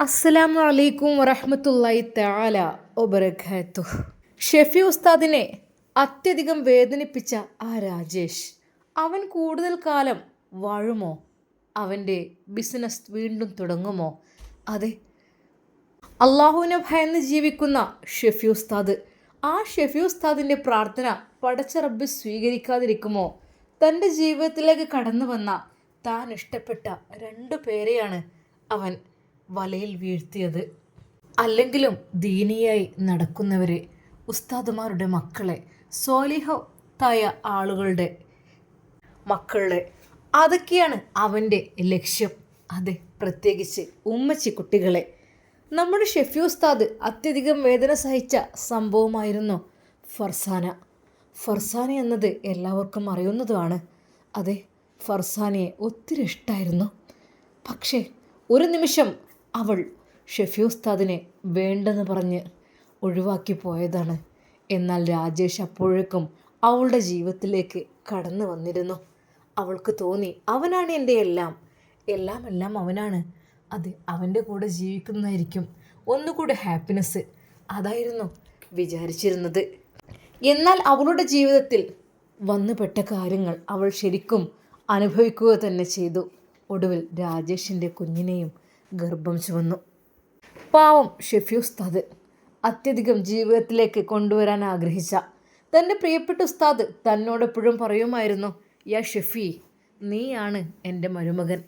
അസ്സലാമു അലൈക്കും വറഹമത്തല്ലായി താല ഒബറകാത്തു ഷെഫി ഉസ്താദിനെ അത്യധികം വേദനിപ്പിച്ച ആ രാജേഷ് അവൻ കൂടുതൽ കാലം വാഴുമോ? അവന്റെ ബിസിനസ് വീണ്ടും തുടങ്ങുമോ? അതെ അള്ളാഹുവിനെ ഭയന്ന് ജീവിക്കുന്ന ഷെഫി ഉസ്താദ് ആ ഷെഫി ഉസ്താദിന്റെ പ്രാർത്ഥന പടച്ച റബ്ബ് സ്വീകരിക്കാതിരിക്കുമോ? തന്റെ ജീവിതത്തിലേക്ക് കടന്നു വന്ന താൻ ഇഷ്ടപ്പെട്ട രണ്ടു പേരെയാണ് അവൻ വലയിൽ വീഴ്ത്തിയത്. അല്ലെങ്കിലും ദീനിയായി നടക്കുന്നവരെ ഉസ്താദുമാരുടെ മക്കളെ സോലിഹത്തായ ആളുകളുടെ മക്കളുടെ അതൊക്കെയാണ് അവന്റെ ലക്ഷ്യം. അതെ പ്രത്യേകിച്ച് ഉമ്മച്ചി കുട്ടികളെ നമ്മുടെ ഷെഫി ഉസ്താദ് അത്യധികം വേദന സഹിച്ച സംഭവമായിരുന്നു ഫർസാന. ഫർസാന എന്നത് എല്ലാവർക്കും അറിയുന്നതുമാണ്. അതെ ഫർസാനയെ ഒത്തിരി ഇഷ്ടമായിരുന്നു പക്ഷേ ഒരു നിമിഷം അവൾ ഷെഫി ഉസ്താദിനെ വേണ്ടെന്ന് പറഞ്ഞ് ഒഴിവാക്കി പോയതാണ്. എന്നാൽ രാജേഷ് അപ്പോഴേക്കും അവളുടെ ജീവിതത്തിലേക്ക് കടന്നു വന്നിരുന്നു. അവൾക്ക് തോന്നി അവനാണ് എന്റെ എല്ലാം. എല്ലാം എല്ലാം അവനാണ്. അത് അവന്റെ കൂടെ ജീവിക്കുന്നതായിരിക്കും. ഒന്നുകൂടെ ഹാപ്പിനെസ് അതായിരുന്നു വിചാരിച്ചിരുന്നത്. എന്നാൽ അവളുടെ ജീവിതത്തിൽ വന്നുപെട്ട കാര്യങ്ങൾ അവൾ ശരിക്കും അനുഭവിക്കുക തന്നെ ചെയ്തു. ഒടുവിൽ രാജേഷിന്റെ കുഞ്ഞിനെയും ഗർഭം ചുമന്നു പാവം ഷെഫി ഉസ്താദ് അത്യധികം ജീവിതത്തിലേക്ക് കൊണ്ടുവരാൻ ആഗ്രഹിച്ച തന്റെ പ്രിയപ്പെട്ട ഉസ്താദ് തന്നോടെപ്പോഴും പറയുമായിരുന്നു യാ ഷെഫി നീയാണ് എന്റെ മരുമകൻ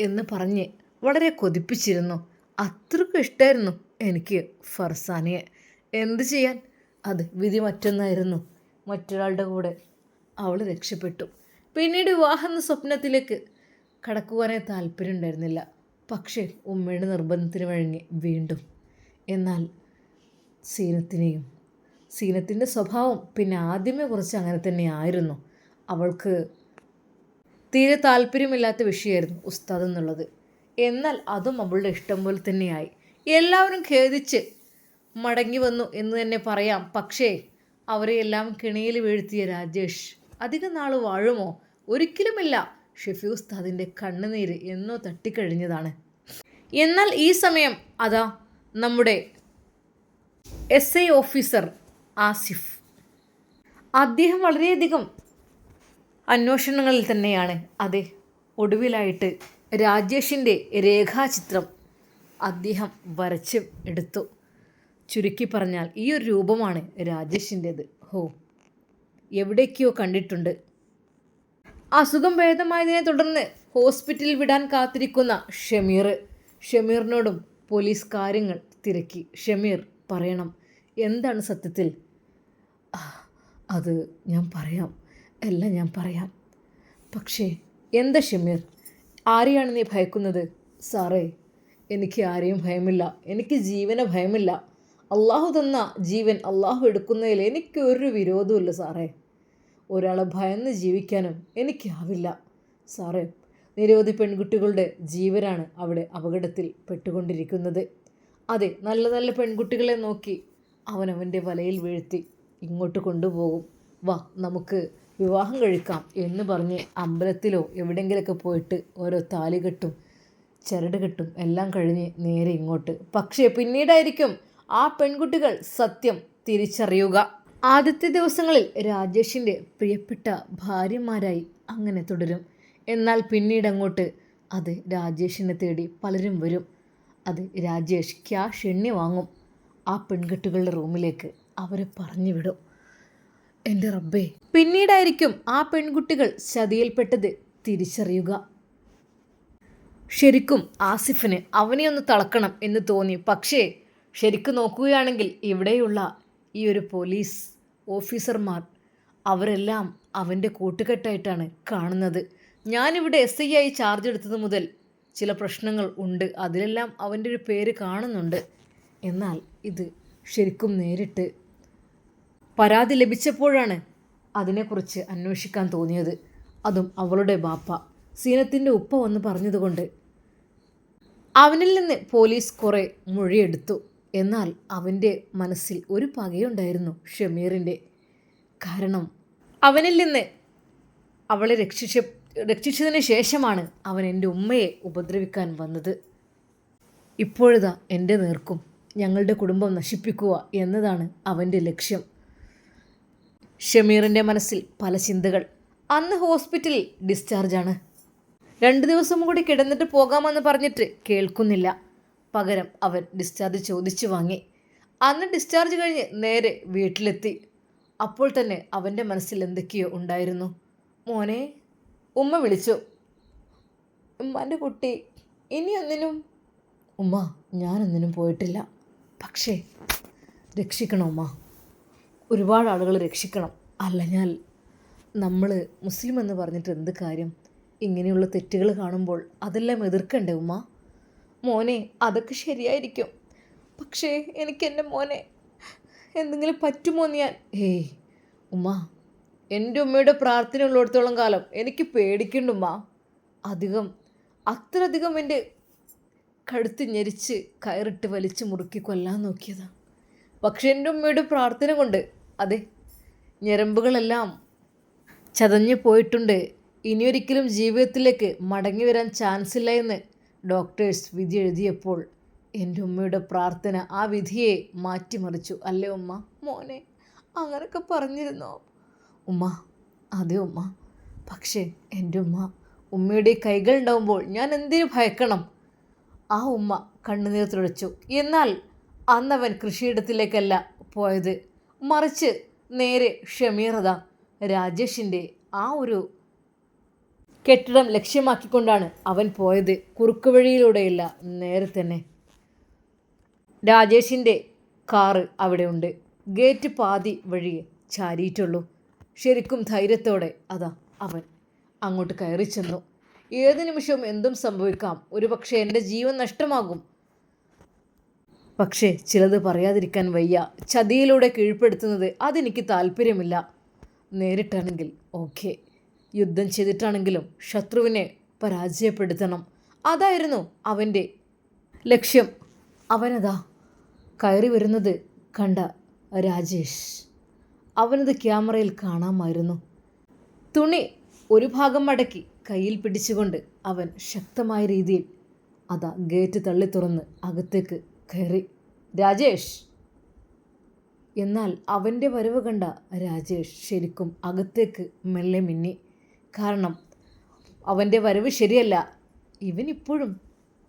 എന്ന് പറഞ്ഞ് വളരെ കൊതിപ്പിച്ചിരുന്നു. അത്രക്കും ഇഷ്ടമായിരുന്നു എനിക്ക് ഫർസാനിയെ. എന്ത് ചെയ്യാൻ? അത് വിധി മറ്റൊന്നായിരുന്നു. മറ്റൊരാളുടെ കൂടെ അവൾ രക്ഷപ്പെട്ടു. പിന്നീട് വിവാഹം എന്ന സ്വപ്നത്തിലേക്ക് കടക്കുവാനേ താല്പര്യം ഉണ്ടായിരുന്നില്ല പക്ഷേ ഉമ്മയുടെ നിർബന്ധത്തിന് വഴങ്ങി വീണ്ടും. എന്നാൽ സീനത്തിനെയും സീനത്തിന്റെ സ്വഭാവം പിന്നെ ആദ്യമേ കുറച്ച് അങ്ങനെ തന്നെയായിരുന്നു. അവൾക്ക് തീരെ താല്പര്യമില്ലാത്ത വിഷയമായിരുന്നു ഉസ്താദ് എന്നുള്ളത്. എന്നാൽ അതും അവളുടെ ഇഷ്ടം പോലെ തന്നെയായി. എല്ലാവരും ഖേദിച്ച് മടങ്ങി വന്നു എന്ന് തന്നെ പറയാം. പക്ഷേ അവരെയെല്ലാം കിണിയിൽ വീഴ്ത്തിയ രാജേഷ് അധിക നാൾ വാഴുമോ? ഒരിക്കലുമില്ല. ഷെഫി ഉസ്താദിന്റെ കണ്ണുനീര് എന്നോ തട്ടിക്കഴിഞ്ഞതാണ്. എന്നാൽ ഈ സമയം അതാ നമ്മുടെ എസ് ഐ ഓഫീസർ ആസിഫ്. അദ്ദേഹം വളരെയധികം അന്വേഷണങ്ങളിൽ തന്നെയാണ്. അതെ ഒടുവിലായിട്ട് രാജേഷിന്റെ രേഖാചിത്രം അദ്ദേഹം വരച്ച് എടുത്തു. ചുരുക്കി പറഞ്ഞാൽ ഈ ഒരു രൂപമാണ് രാജേഷിന്റേത്. ഹോ എവിടേക്കോ കണ്ടിട്ടുണ്ട്. അസുഖം ഭേദമായതിനെ തുടർന്ന് ഹോസ്പിറ്റലിൽ വിടാൻ കാത്തിരിക്കുന്ന ഷമീർ. ഷമീറിനോടും പോലീസ് കാര്യങ്ങൾ തിരക്കി. ഷമീർ പറയണം എന്താണ് സത്യത്തിൽ? "ആ, അത് ഞാൻ പറയാം. എല്ലാം ഞാൻ പറയാം. പക്ഷേ എന്താ ഷമീർ? ആരെയാണ് നീ ഭയക്കുന്നത്? സാറേ എനിക്ക് ആരെയും ഭയമില്ല. എനിക്ക് ജീവനെ ഭയമില്ല. അള്ളാഹു തന്ന ജീവൻ അള്ളാഹു എടുക്കുന്നതിൽ എനിക്ക് ഒരു വിരോധവുമില്ല സാറേ. ഒരാളെ ഭയന്ന് ജീവിക്കാനും എനിക്കാവില്ല. സാറേ നിരവധി പെൺകുട്ടികളുടെ ജീവനാണ് അവിടെ അപകടത്തിൽ പെട്ടുകൊണ്ടിരിക്കുന്നത്. അതെ നല്ല നല്ല പെൺകുട്ടികളെ നോക്കി അവനവന്റെ വലയിൽ വീഴ്ത്തി ഇങ്ങോട്ട് കൊണ്ടുപോകും. വാ നമുക്ക് വിവാഹം കഴിക്കാം എന്ന് പറഞ്ഞ് അമ്പലത്തിലോ എവിടെയെങ്കിലുമൊക്കെ പോയിട്ട് ഓരോ താലി കെട്ടും ചരട് കെട്ടും എല്ലാം കഴിഞ്ഞ് നേരെ ഇങ്ങോട്ട്. പക്ഷേ പിന്നീടായിരിക്കും ആ പെൺകുട്ടികൾ സത്യം തിരിച്ചറിയുക. ആദ്യത്തെ ദിവസങ്ങളിൽ രാജേഷിന്റെ പ്രിയപ്പെട്ട ഭാര്യമാരായി അങ്ങനെ തുടരും. എന്നാൽ പിന്നീട് അങ്ങോട്ട് അത് രാജേഷിനെ തേടി പലരും വരും. അത് രാജേഷ് ക്യാഷ് എണ്ണി വാങ്ങും. ആ പെൺകുട്ടികളുടെ റൂമിലേക്ക് അവരെ പറഞ്ഞു വിടും. എന്റെ റബ്ബേ പിന്നീടായിരിക്കും ആ പെൺകുട്ടികൾ ചതിയിൽപ്പെട്ടത് തിരിച്ചറിയുക. ശരിക്കും ആസിഫിന് അവനെ ഒന്ന് തളക്കണം എന്ന് തോന്നി. പക്ഷേ ശരിക്കും നോക്കുകയാണെങ്കിൽ ഇവിടെയുള്ള ഈ ഒരു പോലീസ് ഓഫീസർമാർ. അവരെല്ലാം അവന്റെ കൂട്ടുകെട്ടായിട്ടാണ് കാണുന്നത്. ഞാനിവിടെ എസ് ഐ ആയി ചാർജ് എടുത്തത് മുതൽ ചില പ്രശ്നങ്ങൾ ഉണ്ട്. അതിലെല്ലാം അവന്റെ ഒരു പേര് കാണുന്നുണ്ട്. എന്നാൽ ഇത് ശരിക്കും നേരിട്ട് പരാതി ലഭിച്ചപ്പോഴാണ് അതിനെക്കുറിച്ച് അന്വേഷിക്കാൻ തോന്നിയത്. അതും അവളുടെ ബാപ്പ. സീനത്തിന്റെ ഉപ്പ വന്ന് പറഞ്ഞതുകൊണ്ട് അവനിൽ നിന്ന് പോലീസ് കുറേ മൊഴിയെടുത്തു. എന്നാൽ അവന്റെ മനസ്സിൽ ഒരു പകയുണ്ടായിരുന്നു ഷമീറിന്റെ. കാരണം അവനിൽ നിന്ന് അവളെ രക്ഷിച്ച രക്ഷിച്ചതിന് ശേഷമാണ് അവൻ എന്റെ ഉമ്മയെ ഉപദ്രവിക്കാൻ വന്നത്. ഇപ്പോഴിതാ എന്റെ നേർക്കും ഞങ്ങളുടെ കുടുംബം നശിപ്പിക്കുക എന്നതാണ് അവന്റെ ലക്ഷ്യം. ഷമീറിന്റെ മനസ്സിൽ പല ചിന്തകൾ. അന്ന് ഹോസ്പിറ്റലിൽ ഡിസ്ചാർജാണ്. രണ്ട് ദിവസം കൂടി കിടന്നിട്ട് പോകാമെന്ന് പറഞ്ഞിട്ട് കേൾക്കുന്നില്ല. പകരം അവൻ ഡിസ്ചാർജ് ചോദിച്ചു വാങ്ങി. അന്ന് ഡിസ്ചാർജ് കഴിഞ്ഞ് നേരെ വീട്ടിലെത്തി. അപ്പോൾ തന്നെ അവന്റെ മനസ്സിൽ എന്തൊക്കെയോ ഉണ്ടായിരുന്നു. മോനെ ഉമ്മ വിളിച്ചു. ഉമ്മാന്റെ കുട്ടി ഇനിയൊന്നിനും ഉമ്മ ഞാനൊന്നിനും പോയിട്ടില്ല. പക്ഷേ രക്ഷിക്കണം ഉമ്മ? ഒരുപാട് ആളുകൾ രക്ഷിക്കണം. അല്ലഞ്ഞാൽ നമ്മൾ മുസ്ലിം എന്ന് പറഞ്ഞിട്ട് എന്ത് കാര്യം? ഇങ്ങനെയുള്ള തെറ്റുകൾ കാണുമ്പോൾ അതെല്ലാം എതിർക്കണ്ടേ ഉമ്മ? മോനെ അതൊക്കെ ശരിയായിരിക്കും. പക്ഷേ എനിക്ക് എന്റെ മോനെ എന്തെങ്കിലും പറ്റുമോ എന്ന് ഞാൻ ഏയ് ഉമ്മ എന്റെ ഉമ്മയുടെ പ്രാർത്ഥന ഉള്ളിടത്തോളം കാലം എനിക്ക് പേടിക്കണ്ട ഉമ്മ. അധികം അത്രയധികം എന്റെ കഴുത്ത് ഞെരിച്ച് കയറിട്ട് വലിച്ച് മുറുക്കി കൊല്ലാൻ നോക്കിയതാണ് പക്ഷേ എന്റെ ഉമ്മയുടെ പ്രാർത്ഥന കൊണ്ട് അതെ ഞരമ്പുകളെല്ലാം ചതഞ്ഞു പോയിട്ടുണ്ട്. ഇനിയൊരിക്കലും ജീവിതത്തിലേക്ക് മടങ്ങി വരാൻ ചാൻസ് ഇല്ല എന്ന് ഡോക്ടേഴ്സ് വിധി എഴുതിയപ്പോൾ എന്റെ ഉമ്മയുടെ പ്രാർത്ഥന ആ വിധിയെ മാറ്റിമറിച്ചു. അല്ലേ ഉമ്മ? മോനെ അങ്ങനൊക്കെ പറഞ്ഞിരുന്നോ? ഉമ്മ അതെ ഉമ്മ. പക്ഷേ എന്റെ ഉമ്മ ഉമ്മയുടെ കൈകൾ ഉണ്ടാവുമ്പോൾ ഞാൻ എന്തിനു ഭയക്കണം? ആ ഉമ്മ കണ്ണുനീർ തുടച്ചു. എന്നാൽ അന്നവൻ കൃഷിയിടത്തിലേക്കല്ല പോയത്. മറിച്ച് നേരെ ഷമീറത രാജേഷിന്റെ ആ ഒരു കെട്ടിടം ലക്ഷ്യമാക്കിക്കൊണ്ടാണ് അവൻ പോയത്. കുറുക്കുവഴിയിലൂടെയല്ല നേരെ തന്നെ. രാജേഷിന്റെ കാറ് അവിടെയുണ്ട് ഗേറ്റ് പാതി വഴി ചാരിയിട്ടുള്ളൂ. ശരിക്കും ധൈര്യത്തോടെ അതാ അവൻ. അങ്ങോട്ട് കയറി ചെന്നു. ഏത് നിമിഷവും എന്തും സംഭവിക്കാം. ഒരു പക്ഷേ എന്റെ ജീവൻ നഷ്ടമാകും. പക്ഷേ ചിലത് പറയാതിരിക്കാൻ വയ്യ. ചതിയിലൂടെ കീഴ്പ്പെടുത്തുന്നത് അതെനിക്ക് താല്പര്യമില്ല. നേരിട്ടാണെങ്കിൽ ഓക്കെ. യുദ്ധം ചെയ്തിട്ടാണെങ്കിലും ശത്രുവിനെ പരാജയപ്പെടുത്തണം. അതായിരുന്നു അവന്റെ ലക്ഷ്യം. അവനതാ കയറി വരുന്നത് കണ്ട രാജേഷ്. അവനത് ക്യാമറയിൽ കാണാമായിരുന്നു. തുണി ഒരു ഭാഗം മടക്കി കയ്യിൽ പിടിച്ചുകൊണ്ട് അവൻ ശക്തമായ രീതിയിൽ അതാ ഗേറ്റ് തള്ളി തുറന്ന് അകത്തേക്ക് കയറി. രാജേഷ്! എന്നാൽ അവന്റെ വരവ് കണ്ട രാജേഷ് ശരിക്കും അകത്തേക്ക് മെല്ലെ മിന്നി. കാരണം അവന്റെ വരവ് ശരിയല്ല. ഇവൻ ഇപ്പോഴും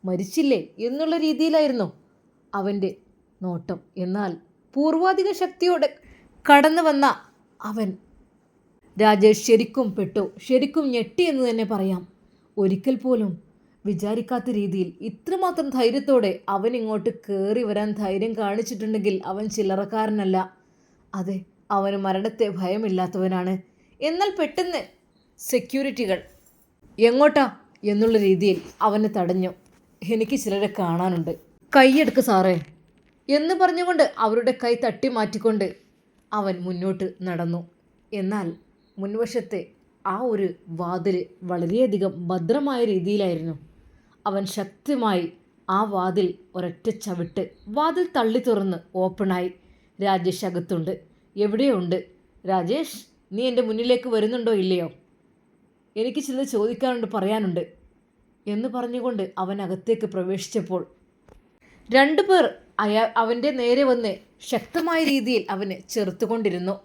മരിച്ചില്ലേ എന്നുള്ള രീതിയിലായിരുന്നു അവന്റെ നോട്ടം. എന്നാൽ പൂർവാധിക ശക്തിയോടെ കടന്നു വന്ന അവൻ രാജേഷ് ശരിക്കും പെട്ടു. ശരിക്കും ഞെട്ടി എന്ന് തന്നെ പറയാം. ഒരിക്കൽ പോലും വിചാരിക്കാത്ത രീതിയിൽ ഇത്രമാത്രം ധൈര്യത്തോടെ അവൻ ഇങ്ങോട്ട് കയറി വരാൻ ധൈര്യം കാണിച്ചിട്ടുണ്ടെങ്കിൽ അവൻ ചില്ലറക്കാരനല്ല. അതെ അവന് മരണത്തെ ഭയമില്ലാത്തവനാണ്. എന്നാൽ പെട്ടെന്ന് സെക്യൂരിറ്റികൾ. എങ്ങോട്ടാ? എന്നുള്ള രീതിയിൽ അവനെ തടഞ്ഞു. എനിക്ക് ചിലരെ കാണാനുണ്ട്. കൈയെടുക്ക് സാറേ. എന്ന് പറഞ്ഞുകൊണ്ട് അവരുടെ കൈ തട്ടി മാറ്റിക്കൊണ്ട് അവൻ മുന്നോട്ട് നടന്നു. എന്നാൽ മുൻവശത്തെ ആ ഒരു വാതിൽ വളരെയധികം ഭദ്രമായ രീതിയിലായിരുന്നു. അവൻ ശക്തമായി ആ വാതിൽ ഒരൊറ്റ ചവിട്ട് വാതിൽ തള്ളി തുറന്ന് ഓപ്പണായി രാജേഷ് അകത്തുണ്ട്. എവിടെയുണ്ട്? രാജേഷ് നീ എന്റെ മുന്നിലേക്ക് വരുന്നുണ്ടോ ഇല്ലയോ? എനിക്ക് ചിലത് ചോദിക്കാനുണ്ട് പറയാനുണ്ട് എന്ന് പറഞ്ഞുകൊണ്ട് അവൻ അകത്തേക്ക് പ്രവേശിച്ചപ്പോൾ രണ്ടുപേർ അയാ അവന്റെ നേരെ വന്ന് ശക്തമായ രീതിയിൽ അവനെ ചെറുത്തുകൊണ്ടിരുന്നു.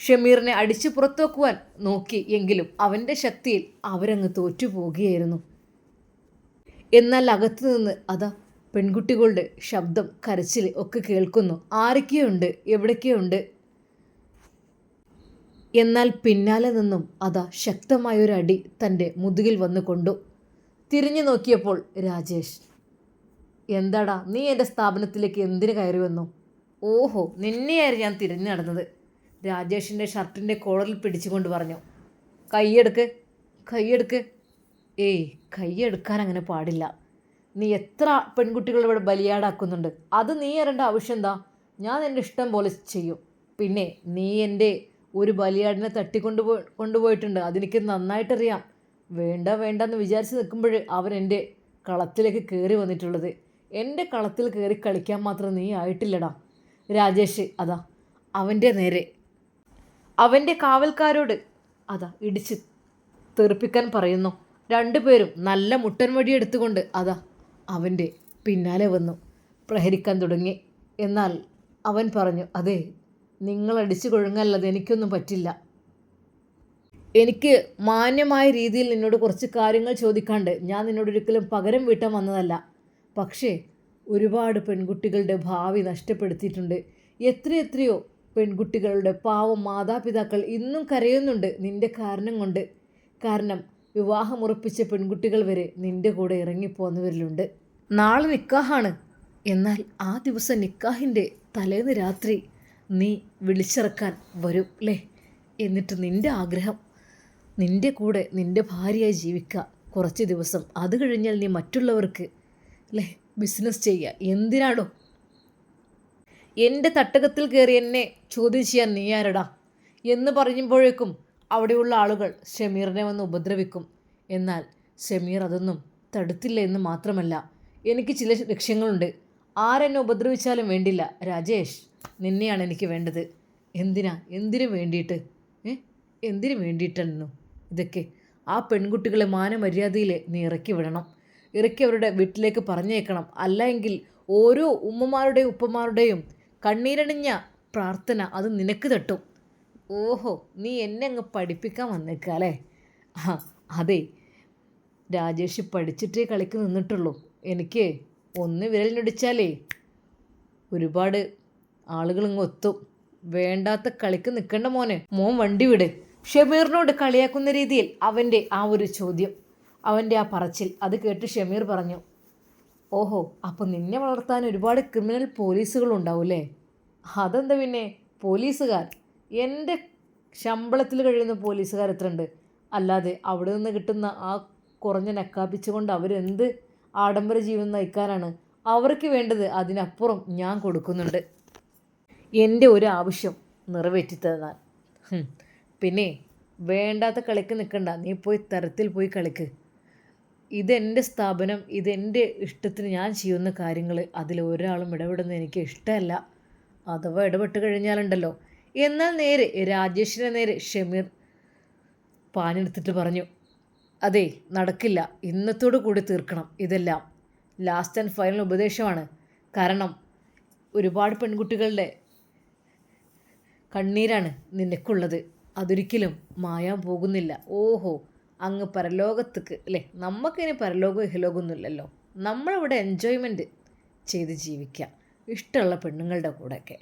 ഷമീറിനെ അടിച്ചു പുറത്തുവെക്കുവാൻ നോക്കി എങ്കിലും അവന്റെ ശക്തിയിൽ അവരങ്ങ് തോറ്റുപോകുകയായിരുന്നു എന്നാൽ അകത്തു നിന്ന് അതാ പെൺകുട്ടികളുടെ ശബ്ദം കരച്ചിൽ ഒക്കെ കേൾക്കുന്നു. ആരൊക്കെയുണ്ട് എവിടൊക്കെയുണ്ട് എന്നാൽ പിന്നാലെ നിന്നും അതാ ശക്തമായൊരു അടി തന്റെ മുതുകിൽ വന്നു കൊണ്ടു. തിരിഞ്ഞു നോക്കിയപ്പോൾ രാജേഷ് എന്താടാ നീ എന്റെ സ്ഥാപനത്തിലേക്ക് എന്തിനു കയറി വന്നു ഓഹോ നിന്നെയായിരുന്നു ഞാൻ തിരിഞ്ഞു നടന്നത് രാജേഷിന്റെ ഷർട്ടിന്റെ കോളറിൽ പിടിച്ചുകൊണ്ട് പറഞ്ഞു. കൈയെടുക്ക് കൈയെടുക്ക്. ഏയ് കൈയെടുക്കാൻ അങ്ങനെ പാടില്ല. നീ എത്ര പെൺകുട്ടികൾ ഇവിടെ ബലിയാടാക്കുന്നുണ്ട്. അത് നീ അറിയേണ്ട ആവശ്യം എന്താ? ഞാൻ എന്റെ ഇഷ്ടം പോലെ ചെയ്യും. പിന്നെ നീ എന്റെ ഒരു ബലിയാടിനെ തട്ടിക്കൊണ്ടു കൊണ്ടുപോയിട്ടുണ്ട്. അതെനിക്ക് നന്നായിട്ടറിയാം. വേണ്ട വേണ്ട എന്ന് വിചാരിച്ച് നിൽക്കുമ്പോൾ അവൻ എന്റെ കളത്തിലേക്ക് കയറി വന്നിട്ടുള്ളത്. എന്റെ കളത്തിൽ കയറി കളിക്കാൻ മാത്രം നീ ആയിട്ടില്ലടാ. രാജേഷ് അതാ അവന്റെ നേരെ. അവന്റെ കാവൽക്കാരോട് അതാ ഇടിച്ച് തെറിപ്പിക്കാൻ പറയുന്നു. രണ്ടുപേരും നല്ല മുട്ടൻ വടി എടുത്തുകൊണ്ട് അതാ അവന്റെ പിന്നാലെ വന്നു. പ്രഹരിക്കാൻ തുടങ്ങി. എന്നാൽ അവൻ പറഞ്ഞു അതെ നിങ്ങൾ അടിച്ചു കൊഴുങ്ങല്ലത് എനിക്കൊന്നും പറ്റില്ല. എനിക്ക് മാന്യമായ രീതിയിൽ നിന്നോട് കുറച്ച് കാര്യങ്ങൾ ചോദിക്കാണ്ട് ഞാൻ നിന്നോട് ഒരിക്കലും പകരം വീട്ടാൻ വന്നതല്ല. പക്ഷേ ഒരുപാട് പെൺകുട്ടികളുടെ ഭാവി നഷ്ടപ്പെടുത്തിയിട്ടുണ്ട്. എത്രയെത്രയോ പെൺകുട്ടികളുടെ പാവം മാതാപിതാക്കൾ ഇന്നും കരയുന്നുണ്ട് നിന്റെ കാരണം കൊണ്ട്. കാരണം വിവാഹമുറപ്പിച്ച പെൺകുട്ടികൾ വരെ നിന്റെ കൂടെ ഇറങ്ങിപ്പോന്നവരിലുണ്ട്. നാളെ നിക്കാഹാണ്. എന്നാൽ ആ ദിവസം നിക്കാഹിന്റെ തലേന്ന് രാത്രി നീ വിളിച്ചിറക്കാൻ വരും അല്ലേ എന്നിട്ട് നിന്റെ ആഗ്രഹം നിന്റെ കൂടെ നിന്റെ ഭാര്യയായി ജീവിക്കുക കുറച്ച് ദിവസം. അത് കഴിഞ്ഞാൽ നീ മറ്റുള്ളവർക്ക് അല്ലേ ബിസിനസ് ചെയ്യുക. എന്തിനാടോ? എന്റെ തട്ടകത്തിൽ കയറി എന്നെ ചോദ്യം ചെയ്യാൻ നീ ആരടാ? എന്ന് പറയുമ്പോഴേക്കും അവിടെയുള്ള ആളുകൾ ഷമീറിനെ വന്ന് ഉപദ്രവിക്കും. എന്നാൽ ഷമീർ അതൊന്നും തടുത്തില്ല എന്ന് മാത്രമല്ല എനിക്ക് ചില ലക്ഷ്യങ്ങളുണ്ട്. ആരെന്നെ ഉപദ്രവിച്ചാലും വേണ്ടില്ല രാജേഷ്. നിന്നെയാണ് എനിക്ക് വേണ്ടത്. എന്തിനാ? എന്തിനു വേണ്ടിയിട്ട്? ഏ? എന്തിനു വേണ്ടിയിട്ടായിരുന്നു ഇതൊക്കെ ആ പെൺകുട്ടികളെ മാനമര്യാദയിൽ നീ ഇറക്കി വിടണം. ഇറക്കി അവരുടെ വീട്ടിലേക്ക് പറഞ്ഞേക്കണം അല്ല എങ്കിൽ ഓരോ ഉമ്മമാരുടെയും ഉപ്പമാരുടെയും കണ്ണീരണിഞ്ഞ പ്രാർത്ഥന അത് നിനക്ക് തട്ടും. ഓഹോ നീ എന്നെ അങ്ങ് പഠിപ്പിക്കാൻ വന്നേക്കുക അല്ലേ? ആ അതെ. രാജേഷ് പഠിച്ചിട്ടേ കളിക്ക് നിന്നിട്ടുള്ളൂ. എനിക്ക് ഒന്ന് വിരലിനൊടിച്ചാലേ ഒരുപാട് ആളുകൾ ഇങ്ങ് ഒത്തും. വേണ്ടാത്ത കളിക്ക് നിൽക്കണ്ട മോനെ. മോൻ വണ്ടി വിട്. ഷമീറിനോട് കളിയാക്കുന്ന രീതിയിൽ അവന്റെ ആ ഒരു ചോദ്യം അവന്റെ ആ പറച്ചിൽ അത് കേട്ട് ഷമീർ പറഞ്ഞു ഓഹോ അപ്പോൾ നിന്നെ വളർത്താൻ ഒരുപാട് ക്രിമിനൽ പോലീസുകളുണ്ടാവൂലേ അതെന്താ പിന്നെ? പോലീസുകാർ? എന്റെ ശമ്പളത്തിൽ കഴിയുന്ന പോലീസുകാർ എത്ര ഉണ്ട് അല്ലാതെ അവിടെ നിന്ന് കിട്ടുന്ന ആ കുറഞ്ഞ നക്കാപ്പിച്ചുകൊണ്ട് അവരെന്ത് ആഡംബര ജീവിതം നയിക്കാനാണ്? അവർക്ക് വേണ്ടത് അതിനപ്പുറം ഞാൻ കൊടുക്കുന്നുണ്ട്. എന്റെ ഒരു ആവശ്യം നിറവേറ്റി തന്നാൽ പിന്നെ വേണ്ടാത്ത കളിക്ക് നിൽക്കണ്ട നീ പോയി തരത്തിൽ പോയി കളിക്ക്. ഇതെന്റെ സ്ഥാപനം ഇതെന്റെ ഇഷ്ടത്തിന് ഞാൻ ചെയ്യുന്ന കാര്യങ്ങൾ അതിൽ ഒരാളും ഇടപെടുന്നത് എനിക്ക് ഇഷ്ടമല്ല. അഥവാ ഇടപെട്ട് കഴിഞ്ഞാലുണ്ടല്ലോ. എന്നാൽ നേരെ രാജേഷിനെ നേരെ ഷമീർ പാഞ്ഞെടുത്തിട്ട് പറഞ്ഞു അതെ നടക്കില്ല. ഇന്നത്തോടു കൂടി തീർക്കണം ഇതെല്ലാം. ലാസ്റ്റ് ആൻഡ് ഫൈനൽ ഉപദേശമാണ്. കാരണം ഒരുപാട് പെൺകുട്ടികളുടെ കണ്ണീരാണ് നിനക്കുള്ളത്. അതൊരിക്കലും മായാൻ പോകുന്നില്ല. ഓഹോ അങ്ങ് പരലോകത്തേക്ക് അല്ലേ? നമുക്കിനി പരലോകം ഇഹലോകമൊന്നുമില്ലല്ലോ നമ്മളിവിടെ എൻജോയ്മെന്റ് ചെയ്ത് ജീവിക്കുക ഇഷ്ടമുള്ള പെണ്ണുങ്ങളുടെ കൂടെയൊക്കെ.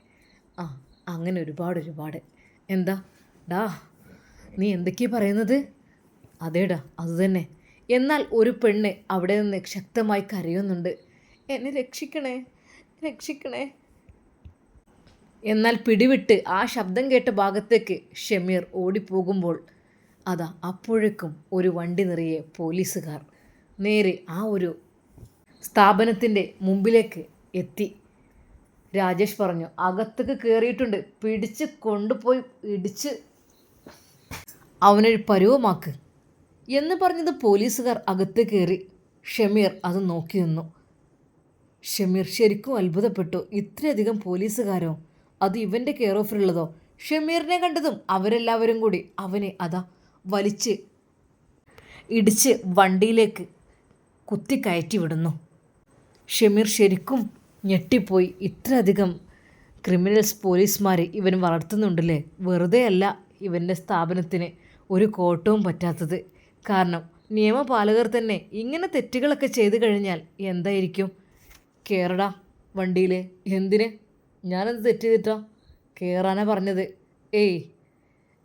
ആ അങ്ങനെ ഒരുപാട് ഒരുപാട്. എന്താ? ഡാ നീ എന്തൊക്കെയാ പറയുന്നത്? അതേടാ അതുതന്നെ എന്നാൽ ഒരു പെണ്ണ് അവിടെ നിന്ന് ശക്തമായി കരയുന്നുണ്ട്. എന്നെ രക്ഷിക്കണേ രക്ഷിക്കണേ. എന്നാൽ പിടിവിട്ട് ആ ശബ്ദം കേട്ട ഭാഗത്തേക്ക് ഷമീർ ഓടിപ്പോകുമ്പോൾ അതാ അപ്പോഴേക്കും ഒരു വണ്ടി നിറയെ പോലീസുകാർ നേരെ ആ ഒരു സ്ഥാപനത്തിന്റെ മുമ്പിലേക്ക് എത്തി. രാജേഷ് പറഞ്ഞു അകത്തേക്ക് കയറിയിട്ടുണ്ട് പിടിച്ച് കൊണ്ടുപോയി ഇടിച്ച് അവനൊരു പരുവമാക്ക്. എന്ന് പറഞ്ഞത് പോലീസുകാർ അകത്ത് കയറി ഷമീർ അത് നോക്കി നിന്നു. ഷമീർ ശരിക്കും അത്ഭുതപ്പെട്ടു. ഇത്രയധികം പോലീസുകാരോ? അത് ഇവന്റെ കെയർ ഓഫിലുള്ളതോ ഷമീറിനെ കണ്ടതും അവരെല്ലാവരും കൂടി അവനെ അതാ വലിച്ച് ഇടിച്ച് വണ്ടിയിലേക്ക് കുത്തി കയറ്റി വിടുന്നു. ഷമീർ ശരിക്കും ഞെട്ടിപ്പോയി. ഇത്രയധികം ക്രിമിനൽസ് പോലീസുമാരെ ഇവൻ വളർത്തുന്നുണ്ടല്ലേ? വെറുതെ അല്ല ഇവന്റെ സ്ഥാപനത്തിന് ഒരു കോട്ടവും പറ്റാത്തത്. കാരണം നിയമപാലകർ തന്നെ ഇങ്ങനെ തെറ്റുകളൊക്കെ ചെയ്തു കഴിഞ്ഞാൽ എന്തായിരിക്കും? കേരള വണ്ടിയിൽ എന്തിന്? ഞാനത് തെറ്റ് ചെയ്തിട്ടാ. കയറാനാ പറഞ്ഞത്. ഏയ്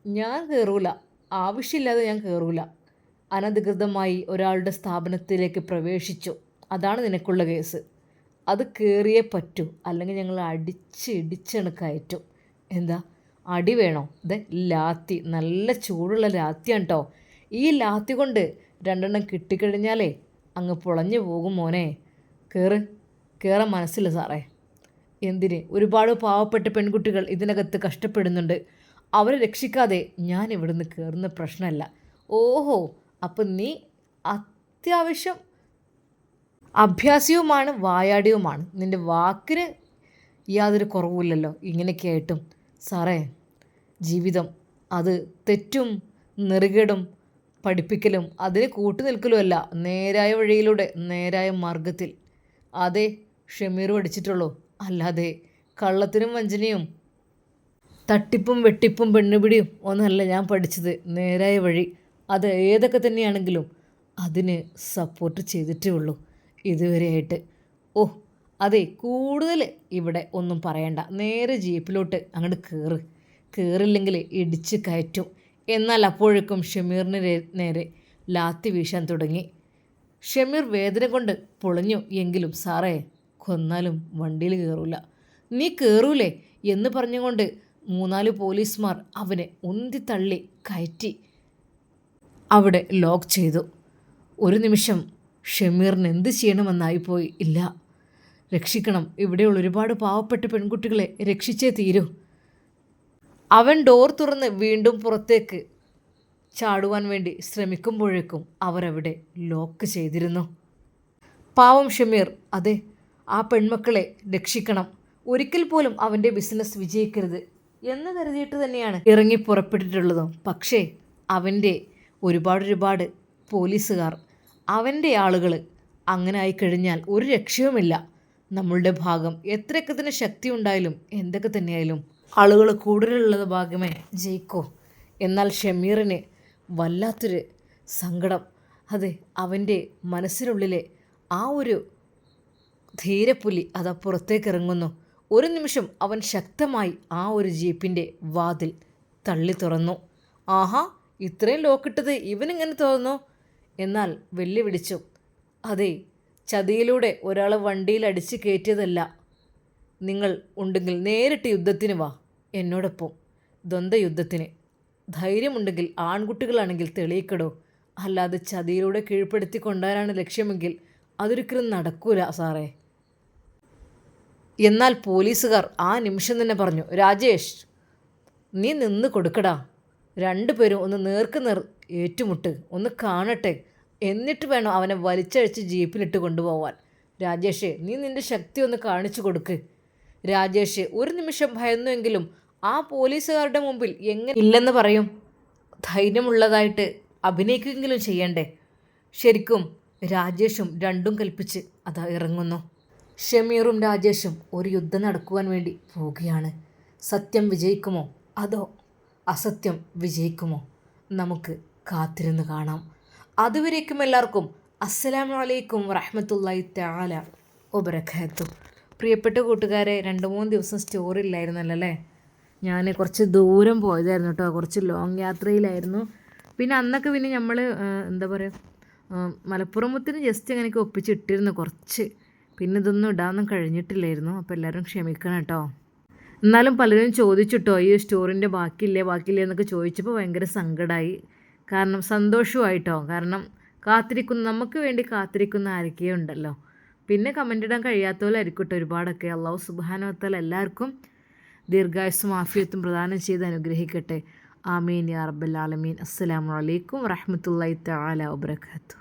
ഞാൻ കയറൂല ആവശ്യമില്ലാതെ ഞാൻ കയറൂല അനധികൃതമായി ഒരാളുടെ സ്ഥാപനത്തിലേക്ക് പ്രവേശിച്ചു. അതാണ് നിനക്കുള്ള കേസ്. അത് കയറിയേ പറ്റൂ. അല്ലെങ്കിൽ ഞങ്ങൾ അടിച്ച് ഇടിച്ചാണ് എന്താ? അടി വേണോ? ഇത് ലാത്തി. നല്ല ചൂടുള്ള ലാത്തിയാണ് കേട്ടോ ഈ ലാത്തി കൊണ്ട് രണ്ടെണ്ണം കിട്ടിക്കഴിഞ്ഞാലേ അങ്ങ് പൊളഞ്ഞു പോകും മോനെ. കയറ് കയറാൻ മനസ്സില്ല സാറേ. എന്തിന്? ഒരുപാട് പാവപ്പെട്ട പെൺകുട്ടികൾ ഇതിനകത്ത് കഷ്ടപ്പെടുന്നുണ്ട്. അവരെ രക്ഷിക്കാതെ ഞാൻ ഇവിടുന്ന് കയറുന്ന പ്രശ്നമല്ല. ഓഹോ അപ്പം നീ അത്യാവശ്യം അഭ്യാസിയുമാണ് വായാടിയുമാണ്. നിന്റെ വാക്കിന് യാതൊരു കുറവുമില്ലല്ലോ ഇങ്ങനെയൊക്കെ ആയിട്ടും സാറേ ജീവിതം അത് തെറ്റും നെറുകേടും പഠിപ്പിക്കലും അതിന് കൂട്ടു നിൽക്കലുമല്ല. നേരായ വഴിയിലൂടെ നേരായ മാർഗത്തിൽ അതെ ഷമീർ പഠിച്ചിട്ടുള്ളൂ. അല്ലാതെ കള്ളത്തിനും വഞ്ചനയും തട്ടിപ്പും വെട്ടിപ്പും പെണ്ണുപിടിയും ഒന്നല്ല ഞാൻ പഠിച്ചത് നേരായ വഴി. അത് ഏതൊക്കെ തന്നെയാണെങ്കിലും അതിന് സപ്പോർട്ട് ചെയ്തിട്ടേ ഉള്ളൂ ഇതുവരെയായിട്ട്. ഓ അതെ കൂടുതൽ ഇവിടെ ഒന്നും പറയണ്ട. നേരെ ജീപ്പിലോട്ട് അങ്ങോട്ട് കയറ് കയറില്ലെങ്കിൽ ഇടിച്ച് കയറ്റും. എന്നാൽ അപ്പോഴേക്കും ഷമീറിന് നേരെ ലാത്തി വീശാൻ തുടങ്ങി. ഷമീർ വേദന കൊണ്ട് പൊളിഞ്ഞു. എങ്കിലും സാറേ കൊന്നാലും വണ്ടിയിൽ കയറൂല നീ കയറൂലേ എന്ന് പറഞ്ഞുകൊണ്ട് മൂന്നാൽ പോലീസുമാർ അവനെ ഉന്തി തള്ളി കയറ്റി അവിടെ ലോക്ക് ചെയ്തു. ഒരു നിമിഷം ഷമീറിന് എന്ത് ചെയ്യണമെന്നായിപ്പോയി ഇല്ല. രക്ഷിക്കണം ഇവിടെയുള്ള ഒരുപാട് പാവപ്പെട്ട പെൺകുട്ടികളെ രക്ഷിച്ചേ തീരൂ. അവൻ ഡോർ തുറന്ന് വീണ്ടും പുറത്തേക്ക് ചാടുവാൻ വേണ്ടി ശ്രമിക്കുമ്പോഴേക്കും അവരവിടെ ലോക്ക് ചെയ്തിരുന്നു. പാവം ഷമീർ അതെ ആ പെൺമക്കളെ രക്ഷിക്കണം. ഒരിക്കൽ പോലും അവന്റെ ബിസിനസ് വിജയിക്കരുത് എന്ന് കരുതിയിട്ട് തന്നെയാണ് ഇറങ്ങി പുറപ്പെട്ടിട്ടുള്ളതും. പക്ഷേ അവന്റെ ഒരുപാട് ഒരുപാട് പോലീസുകാർ അവന്റെ ആളുകൾ അങ്ങനെ ആയിക്കഴിഞ്ഞാൽ ഒരു രക്ഷയുമില്ല. നമ്മളുടെ ഭാഗം എത്രയൊക്കെ തന്നെ ശക്തി ഉണ്ടായാലും എന്തൊക്കെ തന്നെയായാലും ആളുകൾ കൂടുതലുള്ളത് ഭാഗമേ ജയിക്കോ. എന്നാൽ ഷമീറിന് വല്ലാത്തൊരു സങ്കടം. അതെ അവന്റെ മനസ്സിനുള്ളിലെ ആ ഒരു ധീരപ്പുലി അതാ പുറത്തേക്ക് ഇറങ്ങുന്നു ഒരു നിമിഷം അവൻ ശക്തമായി ആ ഒരു ജീപ്പിന്റെ വാതിൽ തള്ളി തുറന്നു. ആഹാ ഇത്രയും ലോക്കിട്ടത് ഇവനിങ്ങനെ തുറന്നു? എന്നാൽ വെല്ലുവിളിച്ചു അതെ ചതിയിലൂടെ ഒരാളെ വണ്ടിയിൽ അടിച്ച് കയറ്റിയതല്ല. നിങ്ങൾ ഉണ്ടെങ്കിൽ നേരിട്ട് യുദ്ധത്തിന് വാ എന്നോടൊപ്പം. ദ്വന്ദ്വയുദ്ധത്തിന്. ധൈര്യമുണ്ടെങ്കിൽ ആൺകുട്ടികളാണെങ്കിൽ തെളിയിക്കടോ. അല്ലാതെ ചതിയിലൂടെ കീഴ്പ്പെടുത്തി കൊണ്ടുവരാനാണ് ലക്ഷ്യമെങ്കിൽ അതൊരിക്കലും നടക്കൂല സാറേ. എന്നാൽ പോലീസുകാർ ആ നിമിഷം തന്നെ പറഞ്ഞു രാജേഷ് നീ നിന്ന് കൊടുക്കടാ. രണ്ടുപേരും ഒന്ന് നേർക്ക് നേർ ഏറ്റുമുട്ട് ഒന്ന് കാണട്ടെ. എന്നിട്ട് വേണം അവനെ വലിച്ചഴിച്ച് ജീപ്പിലിട്ട് കൊണ്ടുപോവാൻ. രാജേഷ് നീ നിന്റെ ശക്തി ഒന്ന് കാണിച്ചു കൊടുക്ക്. രാജേഷ് ഒരു നിമിഷം ഭയന്നുവെങ്കിലും ആ പോലീസുകാരുടെ മുമ്പിൽ എങ്ങനെ ഇല്ലെന്ന് പറയും. ധൈര്യമുള്ളതായിട്ട് അഭിനയിക്കുമെങ്കിലും ചെയ്യണ്ടേ. ശരിക്കും രാജേഷും രണ്ടും കൽപ്പിച്ച് അത് ഇറങ്ങുന്നു. ഷമീറും രാജേഷും ഒരു യുദ്ധം നടക്കുവാൻ വേണ്ടി പോവുകയാണ്. സത്യം വിജയിക്കുമോ? അതോ അസത്യം വിജയിക്കുമോ? നമുക്ക് കാത്തിരുന്ന് കാണാം. അതുവരേക്കും എല്ലാവർക്കും അസ്സലാമു അലൈക്കും വറഹമത്തല്ലായി താല ഒബരക്കാത്തു പ്രിയപ്പെട്ട കൂട്ടുകാരെ രണ്ട് മൂന്ന് ദിവസം സ്റ്റോറി ഇല്ലായിരുന്നല്ലോ അല്ലേ ഞാൻ കുറച്ച് ദൂരം പോയതായിരുന്നു കേട്ടോ. കുറച്ച് ലോങ് യാത്രയിലായിരുന്നു. പിന്നെ അന്നൊക്കെ പിന്നെ നമ്മൾ എന്താ പറയുക മലപ്പുറം മുത്തിന് ജസ്റ്റ് അങ്ങനെയൊക്കെ ഒപ്പിച്ചിട്ടിരുന്നു കുറച്ച്. പിന്നെ ഇതൊന്നും ഇടാനൊന്നും കഴിഞ്ഞിട്ടില്ലായിരുന്നു. അപ്പോൾ എല്ലാവരും ക്ഷമിക്കണം കേട്ടോ. എന്നാലും പലരും ചോദിച്ചിട്ടോ ഈ സ്റ്റോറിന്റെ ബാക്കിയില്ലേ ബാക്കിയില്ലേ എന്നൊക്കെ ചോദിച്ചപ്പോൾ ഭയങ്കര സങ്കടമായി കാരണം സന്തോഷമായിട്ടോ കാരണം കാത്തിരിക്കുന്ന നമുക്ക് വേണ്ടി കാത്തിരിക്കുന്ന ആരൊക്കെയോ ഉണ്ടല്ലോ. പിന്നെ കമന്റ് ഇടാൻ കഴിയാത്തവരായിരിക്കും കേട്ടോ ഒരുപാടൊക്കെ. അള്ളാഹു സുബാനോത്താൽ എല്ലാവർക്കും ദീർഘായുസും ആഫിയത്തും പ്രദാനം ചെയ്ത് അനുഗ്രഹിക്കട്ടെ. ആമീൻ യാ റബ്ബൽ ആലമീൻ. അസ്സലാമു അലൈക്കും വറഹ്മത്തുള്ളാഹി തആല വബറകാതുഹു.